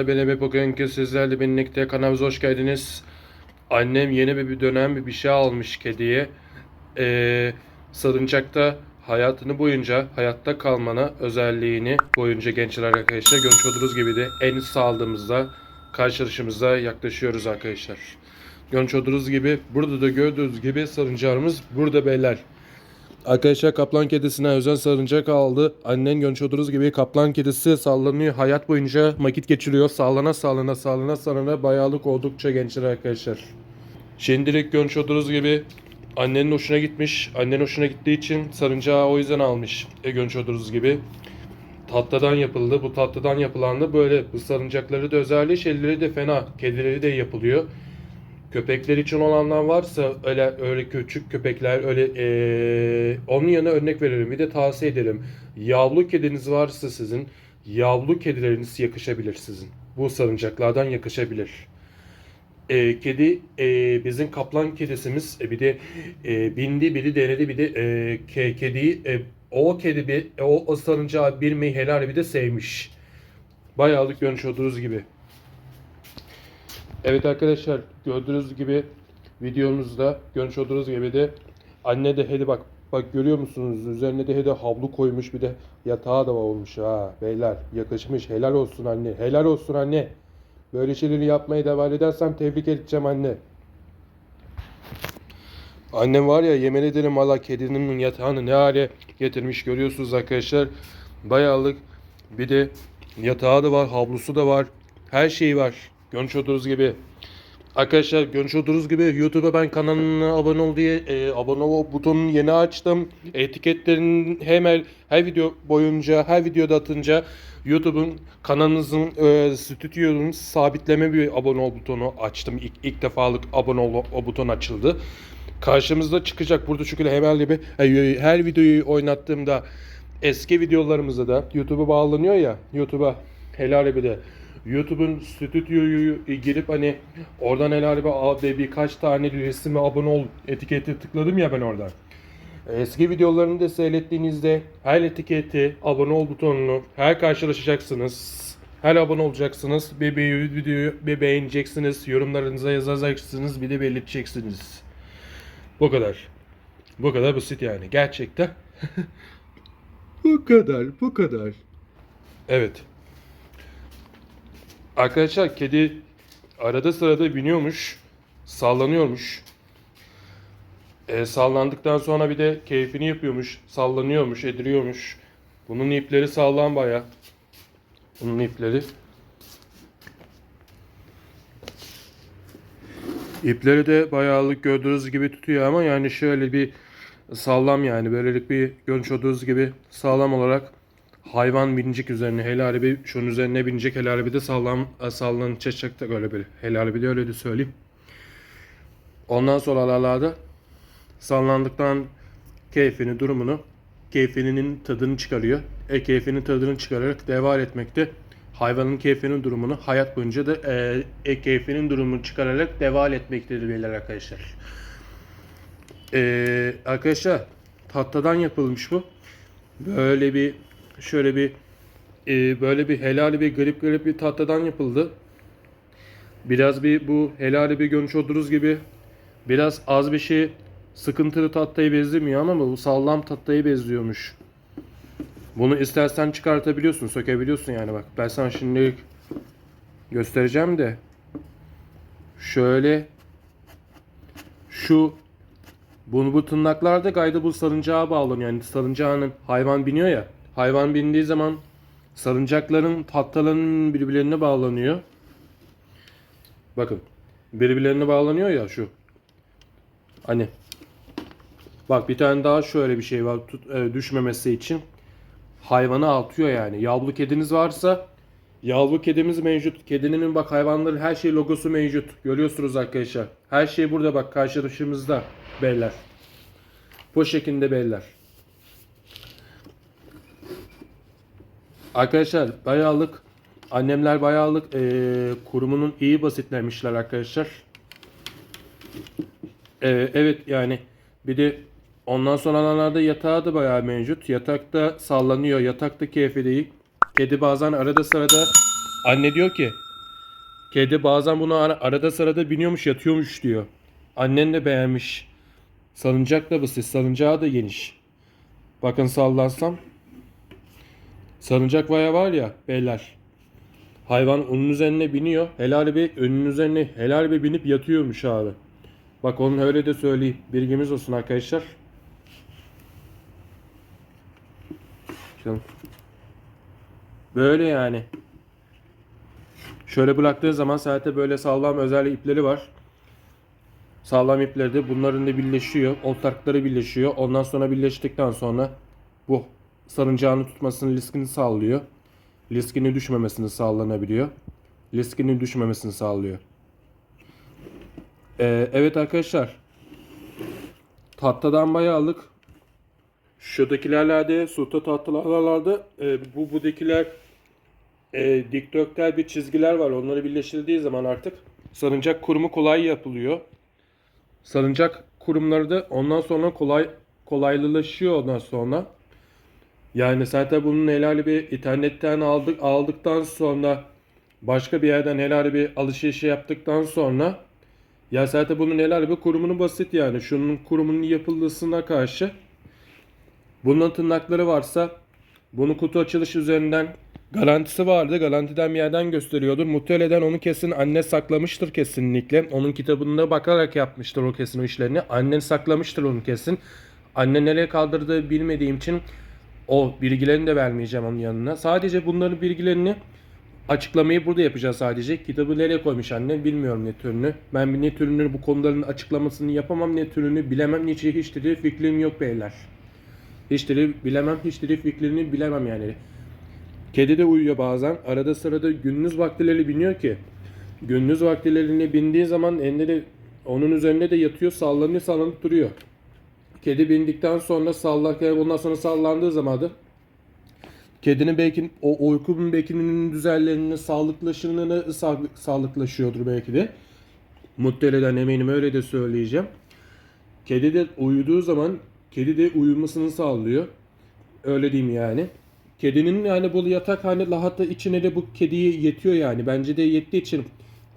arkadaşlar benim bugünkü sizlerle birlikte kanalımıza hoş geldiniz. Annem yeni bir, dönem bir şey almış kediye. Ee, salıncakta hayatını boyunca hayatta kalmana özelliğini boyunca gençler arkadaşlar görmüş olduğunuz gibi de en sağladığımızda karşılaşımıza yaklaşıyoruz arkadaşlar. Görmüş olduğunuz gibi burada da gördüğünüz gibi salıncağımız burada beyler. Arkadaşlar kaplan kedisine özel sarıncak aldı. Annen görmüş gibi kaplan kedisi sallanıyor. Hayat boyunca vakit geçiriyor. Sağlana sağlana sağlana sağlana bayağılık oldukça gençler arkadaşlar. Şimdilik görmüş gibi annenin hoşuna gitmiş. Annenin hoşuna gittiği için sarıncağı o yüzden almış. E görmüş gibi. Tatlıdan yapıldı. Bu tatlıdan yapılan da böyle. Bu sarıncakları da özelliği şeyleri de fena. Kedileri de yapılıyor. Köpekler için olanlar varsa öyle öyle küçük köpekler öyle eee, onun yanına örnek veririm. Bir de tavsiye ederim. Yavru kediniz varsa sizin yavru kedileriniz yakışabilir sizin. Bu sarıncaklardan yakışabilir. Eee, kedi eee, bizim kaplan kedisimiz e, bir de eee, bindi biri denedi bir de eee, ke, kediyi e, o kedi bir o, o sarıncağı bir helal bir de sevmiş. Bayağılık görmüş olduğunuz gibi. Evet arkadaşlar gördüğünüz gibi videomuzda görmüş olduğunuz gibi de anne de hedi bak bak görüyor musunuz üzerine de hedi havlu koymuş bir de yatağı da olmuş ha beyler yakışmış helal olsun anne helal olsun anne böyle şeyleri yapmaya devam edersem tebrik edeceğim anne. Annem var ya yemin ederim valla kedinin yatağını ne hale getirmiş görüyorsunuz arkadaşlar. Bayağılık bir de yatağı da var havlusu da var her şeyi var. Görmüş olduğunuz gibi. Arkadaşlar görmüş olduğunuz gibi YouTube'a ben kanalına abone ol diye e, abone ol butonunu yeni açtım. Etiketlerin hemen her video boyunca her videoda atınca YouTube'un kanalınızın e, stüdyonun sabitleme bir abone ol butonu açtım. İlk, ilk defalık abone ol o buton açıldı. Karşımızda çıkacak burada çünkü hemen bir e, her videoyu oynattığımda eski videolarımızda da YouTube'a bağlanıyor ya YouTube'a helal bir de YouTube'un stüdyoyu girip hani oradan bir abi birkaç tane resime abone ol etiketi tıkladım ya ben oradan. Eski videolarını da seyrettiğinizde her etiketi, abone ol butonunu her karşılaşacaksınız. Her abone olacaksınız. Bir videoyu bir beğeneceksiniz. Yorumlarınıza yazacaksınız. Bir de belirteceksiniz. Bu kadar. Bu kadar basit yani. Gerçekten. bu kadar. Bu kadar. Evet. Arkadaşlar kedi arada sırada biniyormuş. Sallanıyormuş. E, sallandıktan sonra bir de keyfini yapıyormuş. Sallanıyormuş, ediliyormuş. Bunun ipleri sağlam baya. Bunun ipleri. İpleri de bayağılık gördüğünüz gibi tutuyor ama yani şöyle bir sağlam yani böylelik bir görmüş olduğunuz gibi sağlam olarak hayvan binecek üzerine helal bir şunun üzerine binecek helal bir de sağlam sallanacak da böyle bir helal bir de öyle de söyleyeyim. Ondan sonra aralarda sallandıktan keyfini durumunu keyfinin tadını çıkarıyor. E keyfinin tadını çıkararak devam etmekte. Hayvanın keyfinin durumunu hayat boyunca da e, e keyfinin durumunu çıkararak devam etmektedir beyler arkadaşlar. E, arkadaşlar tahtadan yapılmış bu. Böyle bir şöyle bir e, böyle bir helali bir garip garip bir tahtadan yapıldı. Biraz bir bu helali bir görmüş olduğunuz gibi biraz az bir şey sıkıntılı tahtayı benzemiyor ama bu sağlam tahtayı benziyormuş. Bunu istersen çıkartabiliyorsun, sökebiliyorsun yani bak. Ben sana şimdi göstereceğim de şöyle şu bunu bu tırnaklarda gayda bu sarıncağa bağlanıyor. Yani salıncağının hayvan biniyor ya. Hayvan bindiği zaman salıncakların tahtaların birbirlerine bağlanıyor. Bakın. Birbirlerine bağlanıyor ya şu. Hani. Bak bir tane daha şöyle bir şey var. Tut, e, düşmemesi için. Hayvanı atıyor yani. Yavru kediniz varsa Yavru kedimiz mevcut. Kedinin bak hayvanların her şey logosu mevcut. Görüyorsunuz arkadaşlar. Her şey burada bak karşılaşımızda beyler. Bu şekilde beyler. Arkadaşlar bayağılık annemler bayağılık eee kurumunun iyi basitlemişler arkadaşlar. Eee, evet yani bir de ondan sonralarda yatağı da bayağı mevcut. Yatakta sallanıyor. Yatakta keyfi değil. Kedi bazen arada sırada Anne diyor ki kedi bazen bunu ara- arada sırada biniyormuş yatıyormuş diyor. Annen de beğenmiş. Salıncak da basit. Salıncağı da geniş. Bakın sallansam. Salıncak baya var ya beyler. Hayvan onun üzerine biniyor. Helal bir önünün üzerine helal bir binip yatıyormuş abi. Bak onun öyle de söyleyeyim. Bilgimiz olsun arkadaşlar. Böyle yani. Şöyle bıraktığın zaman zaten böyle sağlam özel ipleri var. Sağlam ipleri de bunların da birleşiyor. Ortakları birleşiyor. Ondan sonra birleştikten sonra bu sarıncağını tutmasını liskini sağlıyor. Liskini düşmemesini sağlanabiliyor. Liskinin düşmemesini sağlıyor. Ee, evet arkadaşlar. Tahtadan bayağı aldık. Şuradakilerlerde, sulta tahtalarlarda e, bu budakiler e, dikdörtgen bir çizgiler var. Onları birleştirdiği zaman artık sarıncak kurumu kolay yapılıyor. Sarıncak kurumları da ondan sonra kolay kolaylılaşıyor ondan sonra. Yani zaten bunun helal bir internetten aldık aldıktan sonra başka bir yerden helal bir alışveriş yaptıktan sonra ya zaten bunun helal bir kurumunu basit yani. Şunun kurumunun yapıldığına karşı bunun tırnakları varsa bunu kutu açılış üzerinden garantisi vardı. Garantiden bir yerden gösteriyordur. Muhtemelen onu kesin anne saklamıştır kesinlikle. Onun kitabında bakarak yapmıştır o kesin o işlerini. Annen saklamıştır onu kesin. Anne nereye kaldırdığı bilmediğim için o bilgilerini de vermeyeceğim onun yanına. Sadece bunların bilgilerini açıklamayı burada yapacağız sadece. Kitabı nereye koymuş anne bilmiyorum ne türünü. Ben ne türünü bu konuların açıklamasını yapamam. Ne türünü bilemem. Hiç, hiç de fikrim yok beyler. Hiçleri bilemem. Hiçleri fikrini bilemem yani. Kedi de uyuyor bazen. Arada sırada gündüz vaktileri biniyor ki. Gündüz vaktilerine bindiği zaman elleri onun üzerinde de yatıyor sallanıyor sallanıp duruyor. Kedi bindikten sonra sallarken ondan sonra sallandığı zaman da kedinin belki o uyku bekininin düzenlerini sağlıklaşını sağlık, sağlıklaşıyordur belki de. Muhtemelen eminim öyle de söyleyeceğim. Kedi de uyuduğu zaman kedi de uyumasını sağlıyor. Öyle diyeyim yani. Kedinin yani bu yatak hani lahata içine de bu kediye yetiyor yani. Bence de yettiği için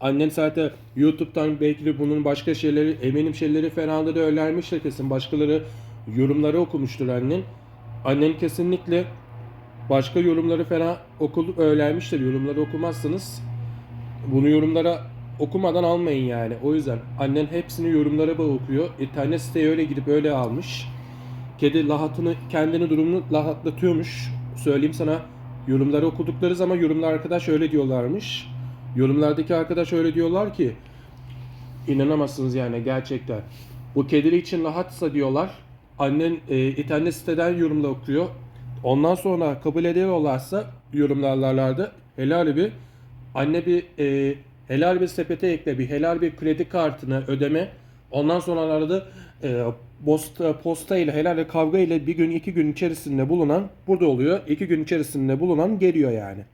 annen zaten YouTube'dan belki de bunun başka şeyleri eminim şeyleri falan da önermiştir kesin. Başkaları yorumları okumuştur annen. Annen kesinlikle başka yorumları falan okul öğrenmiştir. Yorumları okumazsanız bunu yorumlara okumadan almayın yani. O yüzden annen hepsini yorumlara bağ okuyor. İnternet siteye öyle gidip öyle almış. Kedi lahatını kendini durumunu lahatlatıyormuş. Söyleyeyim sana yorumları okudukları zaman yorumlar arkadaş öyle diyorlarmış. Yorumlardaki arkadaş öyle diyorlar ki inanamazsınız yani gerçekten. Bu kedili için rahatsa diyorlar. Annen e, internet siteden yorumda okuyor. Ondan sonra kabul ediyorlarsa yorumlarlarlarda helal bir anne bir e, helal bir sepete ekle bir helal bir kredi kartını ödeme. Ondan sonra da e, posta, posta ile helal kavga ile bir gün iki gün içerisinde bulunan burada oluyor. iki gün içerisinde bulunan geliyor yani.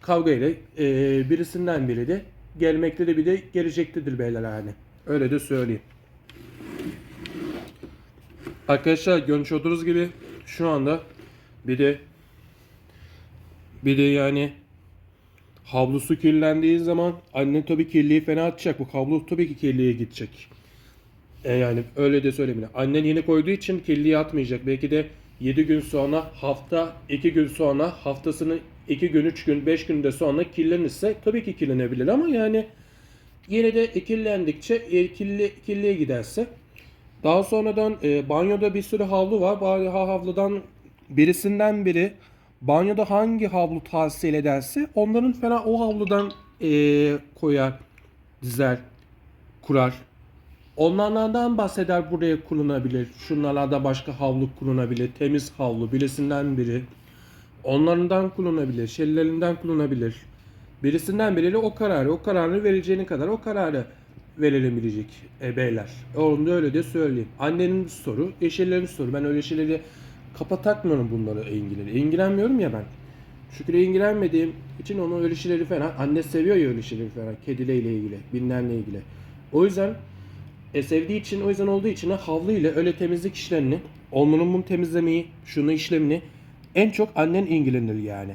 Kavga ile e, birisinden biri de gelmekte de bir de gelecektedir beyler yani. Öyle de söyleyeyim. Arkadaşlar görmüş olduğunuz gibi şu anda bir de bir de yani havlusu kirlendiği zaman anne tabii kirliyi fena atacak. Bu havlu tabii ki kirliye gidecek. E yani öyle de söyleyeyim. Annen yeni koyduğu için kirliye atmayacak. Belki de 7 gün sonra hafta 2 gün sonra haftasını 2 gün 3 gün 5 günde sonra kirlenirse tabii ki kirlenebilir ama yani yine de kirlendikçe e, kirli, kirliye giderse daha sonradan e, banyoda bir sürü havlu var. Bari ha- havludan birisinden biri banyoda hangi havlu tavsiye ederse onların fena o havludan e, koyar, dizer, kurar. Onlardan bahseder buraya kullanabilir. Şunlardan başka havlu kullanabilir. Temiz havlu birisinden biri. Onlarından kullanabilir. Şeylerinden kullanabilir. Birisinden biriyle o kararı, o kararı vereceğine kadar o kararı verilebilecek e, beyler. Onu da öyle de söyleyeyim. Annenin soru, eşelerin soru. Ben öyle şeyleri kafa takmıyorum bunları ilgileri. İlgilenmiyorum ya ben. Şükür ilgilenmediğim için onu öyle şeyleri falan. Anne seviyor ya öyle şeyleri falan. Kediyle ilgili, binlerle ilgili. O yüzden sevdiği için o yüzden olduğu için havlu ile öyle temizlik işlerini, onun bunu temizlemeyi, şunu işlemini en çok annen ilgilenir yani.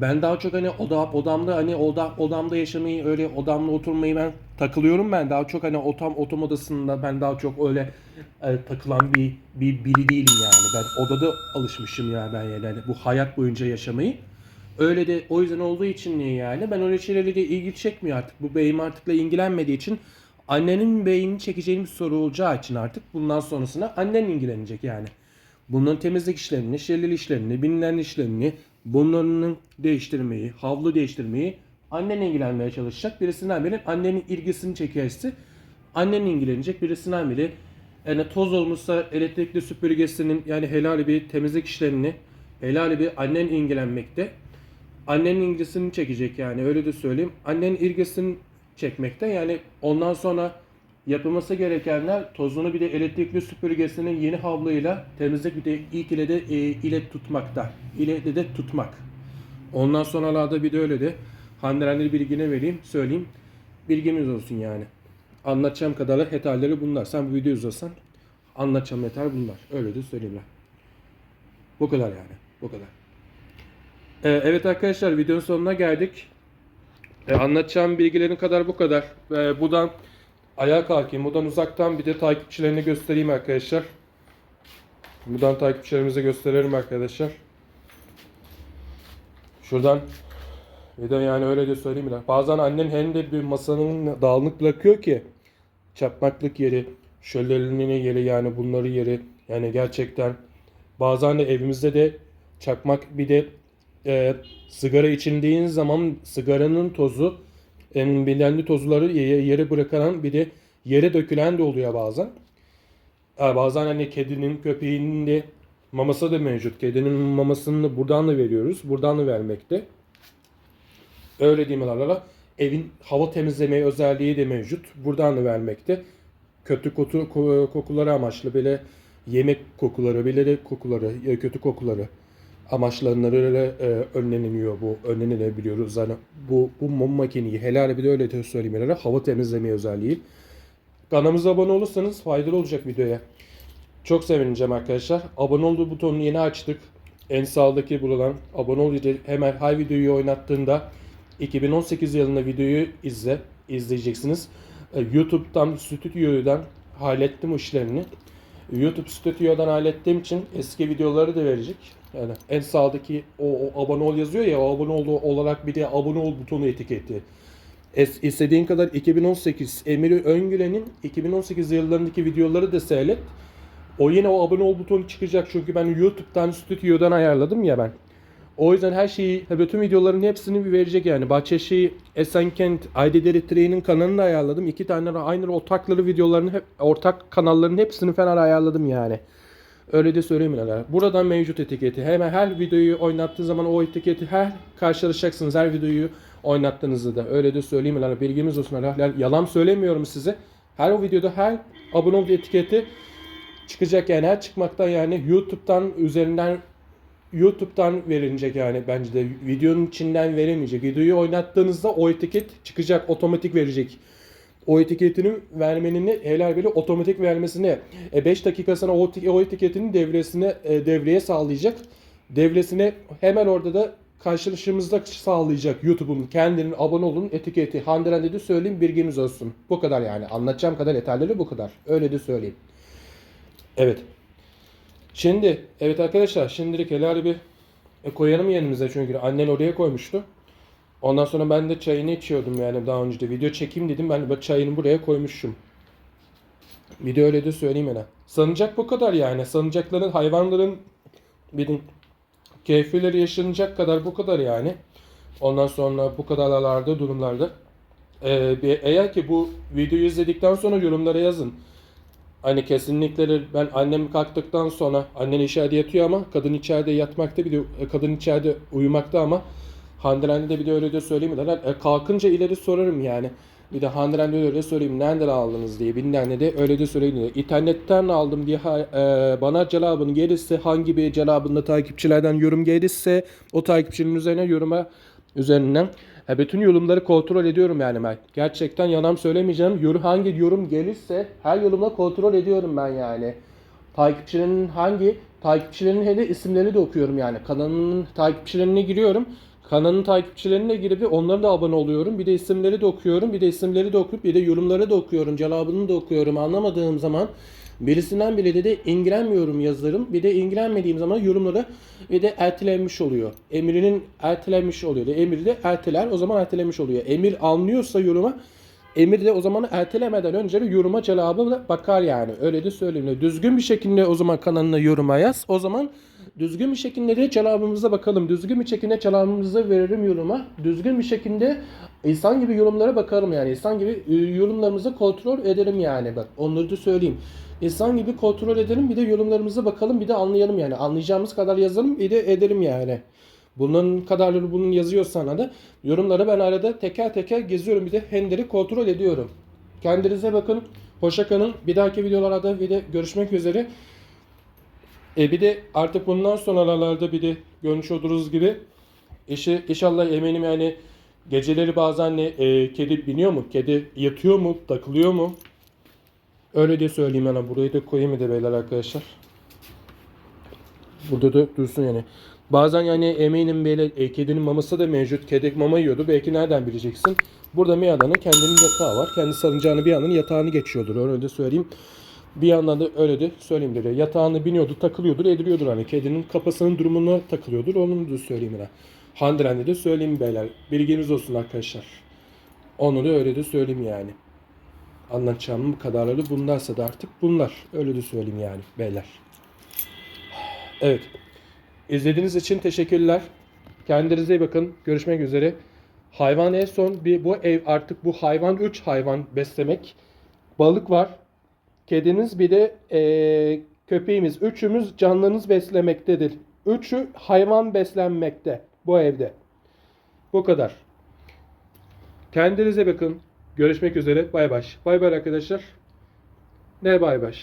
Ben daha çok hani oda, odamda hani oda, odamda yaşamayı öyle odamda oturmayı ben takılıyorum ben. Daha çok hani otam otom odasında ben daha çok öyle e, takılan bir, bir biri değilim yani. Ben odada alışmışım ya ben yani Hani bu hayat boyunca yaşamayı. Öyle de o yüzden olduğu için niye yani? Ben öyle şeylerle de ilgi çekmiyor artık. Bu beyim artıkla ilgilenmediği için annenin beynini çekeceğim soru olacağı için artık bundan sonrasına annen ilgilenecek yani. Bunların temizlik işlerini, şelil işlerini, bilinen işlerini, bunların değiştirmeyi, havlu değiştirmeyi annen ilgilenmeye çalışacak. Birisinden biri annenin ilgisini çekerse annen ilgilenecek. Birisinden biri yani toz olmuşsa elektrikli süpürgesinin yani helali bir temizlik işlerini helali bir annen ilgilenmekte. Annenin ilgisini çekecek yani öyle de söyleyeyim. Annenin ilgisini çekmekte yani ondan sonra yapılması gerekenler tozunu bir de elektrikli süpürgesinin yeni havluyla temizlik bir de ilk ile de e, ile tutmakta. İle de, de tutmak. Ondan sonralarda bir de öyle de Handerenleri bilgine vereyim, söyleyeyim. Bilgimiz olsun yani. Anlatacağım kadarıyla detayları bunlar. Sen bu videoyu izliyorsan anlatacağım detay bunlar. Öyle de söyleyeyim ben. Bu kadar yani. Bu kadar. Ee, evet arkadaşlar videonun sonuna geldik. Ee, anlatacağım bilgilerin kadar bu kadar. Ee, buradan ayağa kalkayım. Buradan uzaktan bir de takipçilerini göstereyim arkadaşlar. Buradan takipçilerimize gösterelim arkadaşlar. Şuradan bir de yani öyle de söyleyeyim ya. Bazen annen hem de bir masanın dağınık bırakıyor ki çapmaklık yeri, şölelerinin yeri yani bunları yeri yani gerçekten bazen de evimizde de çakmak bir de e, sigara içildiğin zaman sigaranın tozu en bilenli tozları ye- yere bırakılan bir de yere dökülen de oluyor bazen. Ha, bazen hani kedinin köpeğinin de maması da mevcut. Kedinin mamasını da buradan da veriyoruz. Buradan da vermekte. Öyle diyeyim arara. Evin hava temizleme özelliği de mevcut. Buradan da vermekte. Kötü kotu, ko- kokuları amaçlı böyle yemek kokuları, bile kokuları, e, kötü kokuları amaçlanları e, önleniyor bu. Önlenilebiliyoruz. Yani bu bu mum makineyi helal bir de öyle söyleyeyim herhalde, hava temizleme özelliği. Kanalımıza abone olursanız faydalı olacak videoya. Çok sevineceğim arkadaşlar. Abone olduğu butonunu yeni açtık. En sağdaki bulunan abone ol hemen her videoyu oynattığında 2018 yılında videoyu izle, izleyeceksiniz. E, YouTube'dan, stüdyodan hallettim işlerini. YouTube stüdyodan hallettiğim için eski videoları da verecek. Yani en sağdaki o, o abone ol yazıyor ya o abone ol olarak bir de abone ol butonu etiketi. Es, istediğin kadar 2018 Emir Öngülen'in 2018 yıllarındaki videoları da seyret. O yine o abone ol butonu çıkacak çünkü ben YouTube'dan, stüdyodan ayarladım ya ben. O yüzden her şeyi, bütün videoların hepsini bir verecek yani. Bahçeşehir, Esenkent, Aydederi Train'in kanalını da ayarladım. İki tane aynı ortakları videolarını, hep, ortak kanalların hepsini falan ayarladım yani. Öyle de söyleyeyim neler. Buradan mevcut etiketi. Hemen her videoyu oynattığı zaman o etiketi her karşılaşacaksınız. Her videoyu oynattığınızda da. Öyle de söyleyeyim neler. Bilginiz olsun. Yalan söylemiyorum size. Her o videoda her abone ol etiketi çıkacak yani her çıkmaktan yani YouTube'dan üzerinden YouTube'dan verilecek yani bence de videonun içinden veremeyecek. Videoyu oynattığınızda o etiket çıkacak otomatik verecek. O etiketini vermenini helal böyle otomatik vermesine 5 dakika sonra o, o etiketinin devresine e, devreye sağlayacak. Devresine hemen orada da karşılaşımızda sağlayacak YouTube'un kendinin abone olun etiketi. Hande'den dedi söyleyeyim bilginiz olsun. Bu kadar yani. Anlatacağım kadar yeterli bu kadar. Öyle de söyleyeyim. Evet. Şimdi evet arkadaşlar şimdilik helal bir e, koyalım yanımıza çünkü annen oraya koymuştu. Ondan sonra ben de çayını içiyordum yani daha önce de video çekeyim dedim ben de çayını buraya koymuşum. Bir de öyle de söyleyeyim hele. Sanacak bu kadar yani. Sanacakların hayvanların benim keyifleri yaşanacak kadar bu kadar yani. Ondan sonra bu kadarlarda durumlarda. Ee, eğer ki bu videoyu izledikten sonra yorumlara yazın. Hani kesinlikle ben annem kalktıktan sonra annen içeride yatıyor ama kadın içeride yatmakta bir de e, kadın içeride uyumakta ama Handeren'de de bir de öyle de söyleyeyim derler. E, kalkınca ileri sorarım yani. Bir de Handeren'de öyle de söyleyeyim. Nereden aldınız diye. Bilinen de öyle de söyleyeyim. diye. İnternetten aldım diye e, bana cevabını gelirse hangi bir cevabında takipçilerden yorum gelirse o takipçinin üzerine yoruma üzerinden e, bütün yorumları kontrol ediyorum yani ben. Gerçekten yalan söylemeyeceğim. Yorum, hangi yorum gelirse her yorumla kontrol ediyorum ben yani. Takipçilerinin hangi takipçilerinin hele isimlerini de okuyorum yani. Kanalının takipçilerine giriyorum. Kanalın takipçilerine girip onlara da abone oluyorum. Bir de isimleri de okuyorum. Bir de isimleri de okuyup bir de yorumları da okuyorum. Cevabını da okuyorum. Anlamadığım zaman birisinden bile de ilgilenmiyorum yazarım. Bir de ilgilenmediğim zaman yorumları ve de ertelenmiş oluyor. Emrinin ertelenmiş oluyor. Emir de erteler. O zaman ertelenmiş oluyor. Emir almıyorsa yoruma Emir de o zaman ertelemeden önce bir yoruma cevabı bakar yani. Öyle de söyleyeyim. Düzgün bir şekilde o zaman kanalına yoruma yaz. O zaman düzgün bir şekilde de cevabımıza bakalım. Düzgün bir şekilde cevabımızı veririm yoruma. Düzgün bir şekilde insan gibi yorumlara bakarım yani. İnsan gibi e, yorumlarımızı kontrol ederim yani. Bak onları da söyleyeyim. İnsan gibi kontrol edelim bir de yorumlarımıza bakalım bir de anlayalım yani. Anlayacağımız kadar yazalım bir de edelim yani. Bunun kadarları bunun yazıyor sana da. Yorumları ben arada teker teker geziyorum. Bir de Hender'i kontrol ediyorum. Kendinize bakın. Hoşça kalın. Bir dahaki videolarda bir de görüşmek üzere. E bir de artık bundan sonralarda bir de görmüş oluruz gibi işi inşallah eminim yani geceleri bazen ne e, kedi biniyor mu? Kedi yatıyor mu? Takılıyor mu? Öyle diye söyleyeyim yani burayı da koyayım de beyler arkadaşlar. Burada da dursun yani. Bazen yani eminim böyle e, kedinin maması da mevcut. Kedi mama yiyordu. Belki nereden bileceksin? Burada Mia'danın kendinin yatağı var. Kendi salıncağını bir yandan yatağını geçiyordur. Öyle de söyleyeyim. Bir yandan da öyle de söyleyeyim dedi. Yatağını biniyordu, takılıyordur, ediliyordur hani. Kedinin kafasının durumuna takılıyordur. Onu da söyleyeyim yine. Handren'de de söyleyeyim beyler. Bilginiz olsun arkadaşlar. Onu da öyle de söyleyeyim yani. Anlatacağım bu kadarları bunlarsa da artık bunlar. Öyle de söyleyeyim yani beyler. Evet. İzlediğiniz için teşekkürler. Kendinize iyi bakın. Görüşmek üzere. Hayvan en son bir bu ev artık bu hayvan 3 hayvan beslemek. Balık var. Kediniz bir de eee, köpeğimiz. Üçümüz canlınız beslemektedir. Üçü hayvan beslenmekte bu evde. Bu kadar. Kendinize bakın. Görüşmek üzere. Bay bay. Bay bay arkadaşlar. Ne bay bay.